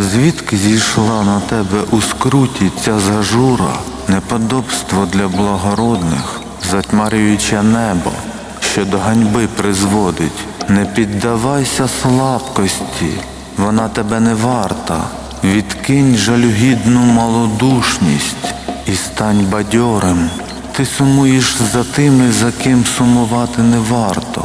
Звідки зійшла на тебе у скруті ця зажура, неподобство для благородних, затьмарююче небо, що до ганьби призводить? Не піддавайся слабкості, вона тебе не варта. Відкинь жалюгідну малодушність і стань бадьорим. Ти сумуєш за тими, за ким сумувати не варто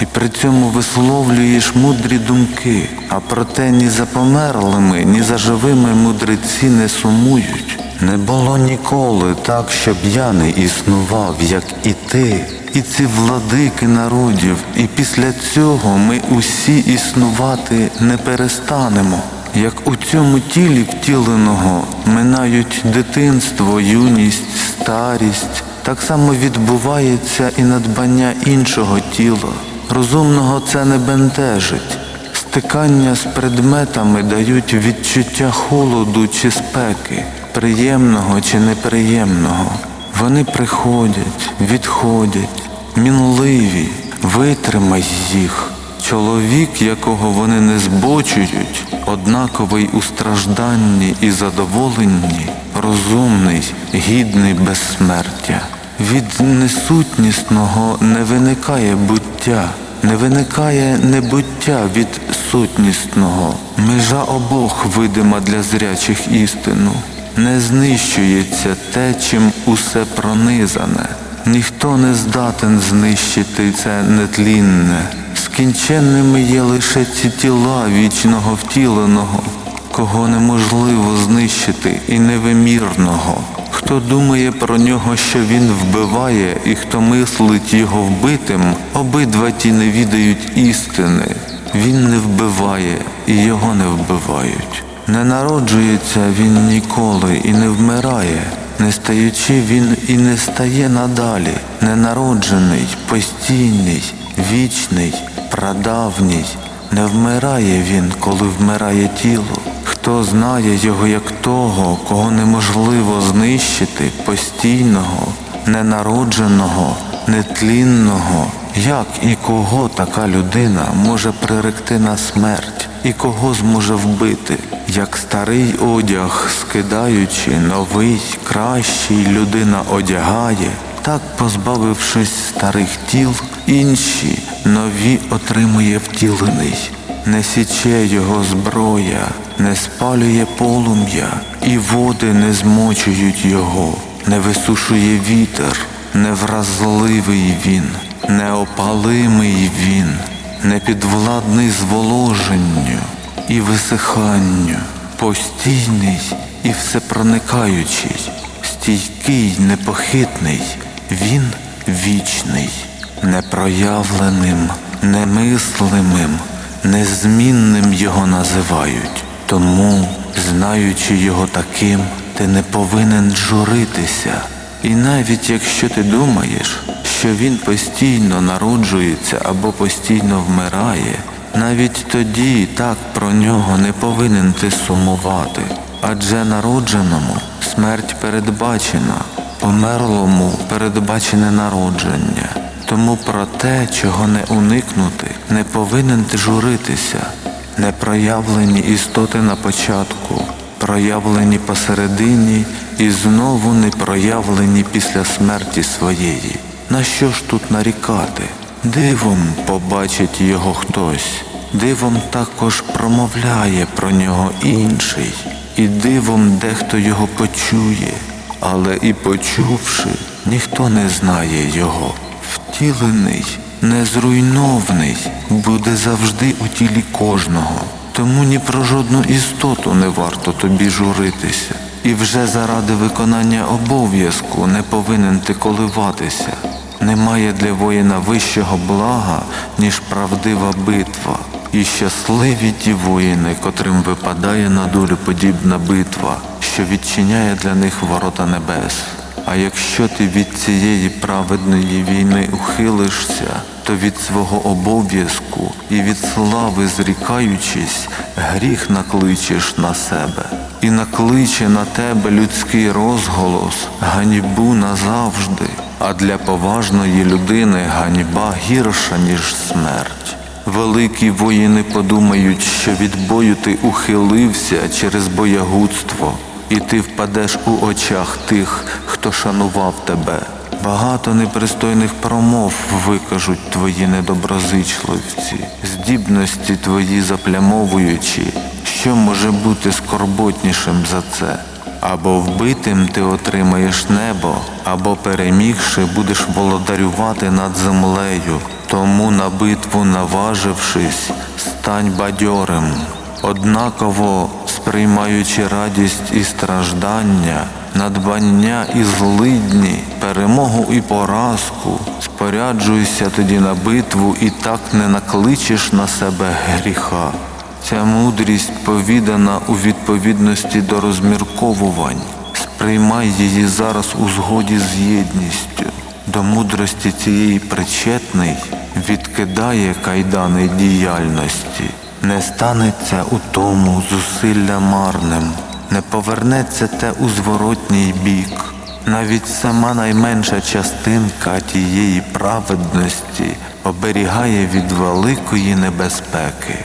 і при цьому висловлюєш мудрі думки, а проте ні за померлими, ні за живими мудреці не сумують. Не було ніколи так, щоб я не існував, як і ти, і ці владики народів, і після цього ми усі існувати не перестанемо. Як у цьому тілі втіленого минають дитинство, юність, старість, так само відбувається і надбання іншого тіла. Розумного це не бентежить. Стикання з предметами дають відчуття холоду чи спеки, приємного чи неприємного. Вони приходять, відходять, мінливі, витримай їх. Чоловік, якого вони не збочують, однаковий у стражданні і задоволенні, розумний, гідний безсмертя. Від несутнісного не виникає буття, не виникає небуття від сутнісного. Межа обох видима для зрячих істину. Не знищується те, чим усе пронизане. Ніхто не здатен знищити це нетлінне. Скінченними є лише ці тіла вічного втіленого, кого неможливо знищити і невимірного. Хто думає про нього, що він вбиває, і хто мислить його вбитим, обидва ті не відають істини. Він не вбиває і його не вбивають. Не народжується він ніколи і не вмирає, не стаючи він і не стає надалі, ненароджений, постійний, вічний, прадавній. Не вмирає він, коли вмирає тіло. Хто знає його як того, кого неможливо знищити, постійного, ненародженого, нетлінного, як і кого така людина може приректи на смерть, і кого зможе вбити, як старий одяг, скидаючи, новий, кращий людина одягає, так, позбавившись старих тіл, інші нові отримує втілений. Не січе його зброя, не спалює полум'я, і води не змочують його, не висушує вітер, невразливий він, неопалимий він, непідвладний зволоженню і висиханню, постійний і всепроникаючий, стійкий, непохитний, він вічний, непроявленим, немислимим незмінним його називають. Тому, знаючи його таким, ти не повинен журитися. І навіть якщо ти думаєш, що він постійно народжується або постійно вмирає, навіть тоді так про нього не повинен ти сумувати. Адже народженому смерть передбачена, померлому передбачене народження. Тому про те, чого не уникнути, не повинен ти журитися, не проявлені істоти на початку, проявлені посередині і знову не проявлені після смерті своєї. На що ж тут нарікати? Дивом побачить його хтось, дивом також промовляє про нього інший, і дивом дехто його почує, але і почувши, ніхто не знає його втілений, незруйновний, буде завжди у тілі кожного. Тому ні про жодну істоту не варто тобі журитися. І вже заради виконання обов'язку не повинен ти коливатися. Немає для воїна вищого блага, ніж правдива битва. І щасливі ті воїни, котрим випадає на долю подібна битва, що відчиняє для них ворота небес. А якщо ти від цієї праведної війни ухилишся, то від свого обов'язку і від слави зрікаючись, гріх накличеш на себе, і накличе на тебе людський розголос, ганьбу назавжди, а для поважної людини ганьба гірша, ніж смерть. Великі воїни подумають, що від бою ти ухилився через боягудство, і ти впадеш у очах тих, хто шанував тебе. Багато непристойних промов викажуть твої недоброзичливці, здібності твої заплямовуючи, що може бути скорботнішим за це. Або вбитим ти отримаєш небо, або перемігши, будеш володарювати над землею. Тому на битву наважившись, стань бадьорим. Однаково сприймаючи радість і страждання, надбання і злидні, перемогу і поразку, споряджуйся тоді на битву і так не накличеш на себе гріха. Ця мудрість повідана у відповідності до розмірковувань. Сприймай її зараз у згоді з єдністю. До мудрості цієї причетний відкидає кайдани діяльності. Не станеться у тому зусилля марним, не повернеться те у зворотній бік. Навіть сама найменша частинка тієї праведності оберігає від великої небезпеки.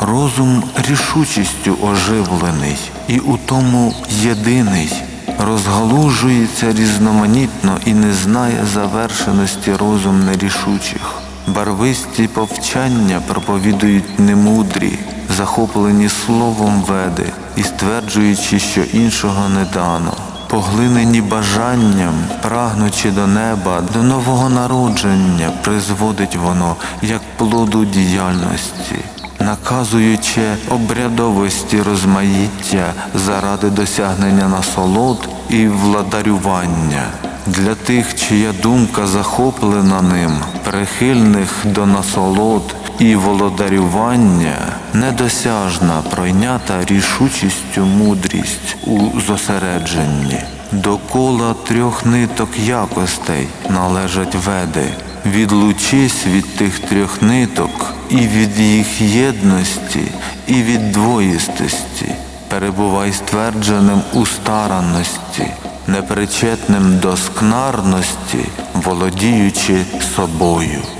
Розум рішучістю оживлений і у тому єдиний, розгалужується різноманітно і не знає завершеності розум нерішучих. Барвисті повчання проповідують немудрі, захоплені словом веди і стверджуючи, що іншого не дано. Поглинені бажанням, прагнучи до неба, до нового народження, призводить воно як плоду діяльності наказуючи обрядовості розмаїття заради досягнення насолод і владарювання. Для тих, чия думка захоплена ним, прихильних до насолод і володарювання, недосяжна пройнята рішучістю мудрість у зосередженні. До кола трьох ниток якостей належать веди. Відлучись від тих трьох ниток і від їх єдності, і від двоїстості. Перебувай ствердженим у старанності, непричетним до скнарності, володіючи собою.